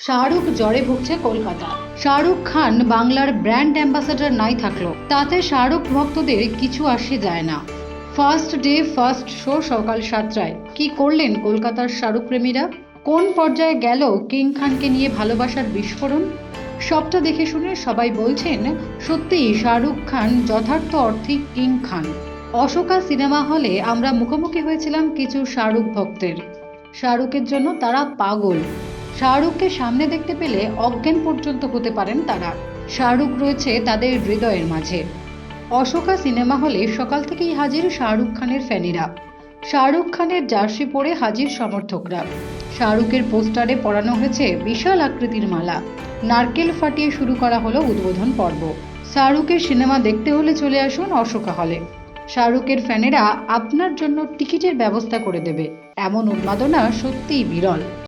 শাহরুখ জ্বরে ভুগছে কলকাতা। শাহরুখ খান বাংলার ব্র্যান্ড অ্যাম্বাসাডার নাই থাকল তাতে শাহরুখ ভক্তদের কিছু আসে যায় না। ফার্স্ট ডে, ফার্স্ট শো সকাল সাতটায়। কি করলেন কলকাতার শাহরুখ প্রেমীরা কোন পর্যায়ে গেল কিং খানকে নিয়ে ভালোবাসার বিস্ফোরণ? সবটা দেখে শুনে সবাই বলছেন সত্যিই শাহরুখ খান যথার্থ অর্থে কিং খান। অশোকা সিনেমা হলে আমরা মুখোমুখি হয়েছিলাম কিছু শাহরুখ ভক্তের। শাহরুখের জন্য তারা পাগল। শাহরুখকে সামনে দেখতে পেলে অজ্ঞান পর্যন্ত হতে পারেন তারা। শাহরুখ রয়েছে তাদের হৃদয়ের মাঝে। অশোকা সিনেমা হলে সকাল থেকেই হাজির শাহরুখ খানের ফ্যানেরা। শাহরুখ খানের জার্সি পরে হাজির সমর্থকরা। শাহরুখের পোস্টারে পরানো হয়েছে বিশাল আকৃতির মালা। নারকেল ফাটিয়ে শুরু করা হলো উদ্বোধন পর্ব। শাহরুখের সিনেমা দেখতে হলে চলে আসুন অশোকা হলে। শাহরুখের ফ্যানেরা আপনার জন্য টিকিটের ব্যবস্থা করে দেবে। এমন উন্মাদনা সত্যিই বিরল।